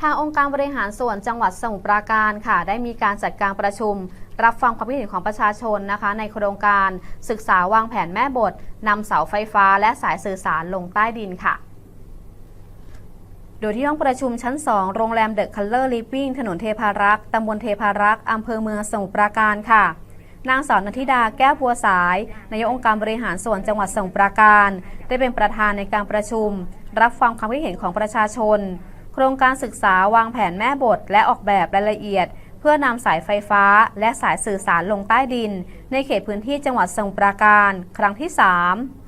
ทางองค์การบริหารส่วนจังหวัดสมุทรปราการค่ะ ได้มีการจัดการประชุม รับฟังความคิดเห็นของประชาชนนะคะ ในโครงการศึกษาวางแผนแม่บทนำเสาไฟฟ้าและสายสื่อสารลงใต้ดินค่ะ โดยที่ห้องประชุมชั้น 2 โรงแรมเดอะคัลเลอร์ลิฟวิ่งถนนเทพารักษ์ตำบลเทพารักษ์อำเภอเมืองสมุทรปราการค่ะนางสาวนันทิดาแก้วบัวสายนายกองค์การบริหารส่วนจังหวัดสมุทรปราการ ได้เป็นประธานในการประชุม รับฟังความคิดเห็นของประชาชน โครงการศึกษาวางแผนแม่บท และออกแบบรายละเอียด เพื่อนำสายไฟฟ้า และสายสื่อสารลงใต้ดิน ในเขตพื้นที่จังหวัดสมุทรปราการ ครั้งที่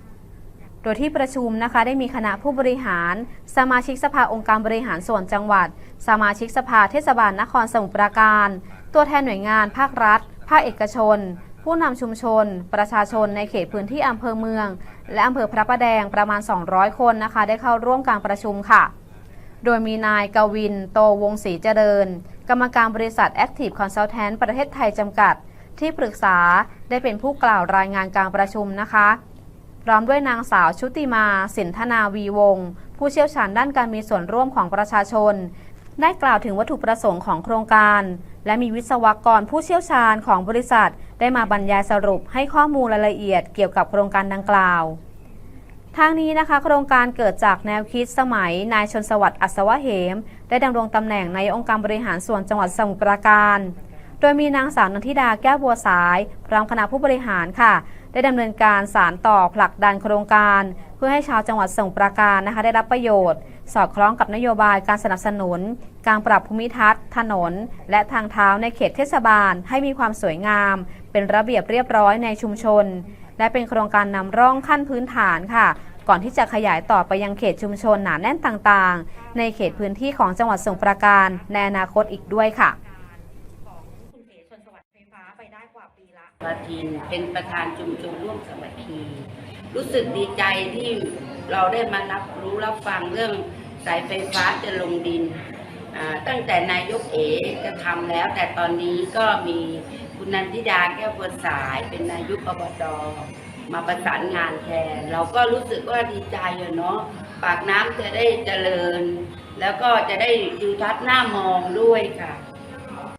3 โดยที่ประชุมนะคะได้มีคณะผู้บริหาร สมาชิกสภาองค์การบริหารส่วนจังหวัด สมาชิกสภาเทศบาลนครสมุทรปราการ ตัวแทนหน่วยงานภาครัฐ ภาคเอกชน ผู้นำชุมชน ประชาชนในเขตพื้นที่อำเภอเมือง และอำเภอพระประแดงประมาณ 200 คนนะคะ ได้เข้าร่วมการประชุมค่ะ โดยมีนายกวิน โตวงศรีเจริญ กรรมการบริษัท Active Consultant ประเทศไทยจำกัด ที่ปรึกษาได้เป็นผู้กล่าวรายงานการประชุมนะคะ พร้อมด้วยนางสาวชุติมา สินธนาวีวงศ์ผู้เชี่ยวชาญด้านการมีส่วนร่วมของประชาชน ได้กล่าวถึงวัตถุประสงค์ของโครงการ และมีวิศวกรผู้เชี่ยวชาญของบริษัท ได้มาบรรยายสรุปให้ข้อมูลรายละเอียดเกี่ยวกับโครงการดังกล่าว ทางนี้นะคะ โครงการเกิดจากแนวคิดสมัย นายชนสวัสดิ์อัศวะเหม ได้ดำรงตำแหน่งในองค์การบริหารส่วนจังหวัดสมุทรปราการ โดยมีนางสาวนันทิดาแก้วบัวสาย พร้อมคณะผู้บริหารค่ะ ได้ดำเนินการสารต่อผลักดันโครงการ เพื่อให้ชาวจังหวัดสมุทรปราการนะคะ ได้รับประโยชน์ สอดคล้องกับนโยบายการสนับสนุน การปรับภูมิทัศน์ ถนน และทางเท้าในเขตเทศบาล ให้มีความสวยงาม เป็นระเบียบเรียบร้อยในชุมชน และเป็นโครงการนำร่องขั้นพื้นฐานค่ะ ก่อนที่จะขยายต่อไปยังเขตชุมชนหนาแน่นต่างๆ ในเขตพื้นที่ของจังหวัดสมุทรปราการในอนาคตอีกด้วยค่ะของคุณเอ๋ชนสวัดไฟฟ้าไปได้กว่าปีละประทินเป็นประธานชุมชนร่วมสมัคคีรู้สึกดีใจที่เราได้มารับรู้รับฟังเรื่องสายไฟฟ้าจะลงดิน ตั้งแต่นายกเอ๋จะทำแล้ว แต่ตอนนี้ก็มีคุณนันทิดาแก้วบัวสาย เป็นนายกอบตมาประสานงานแทน เราก็รู้สึกว่าดีใจอะเนาะปากน้ำจะได้เจริญ แล้วก็จะได้ดูทัศน์หน้ามองด้วยค่ะ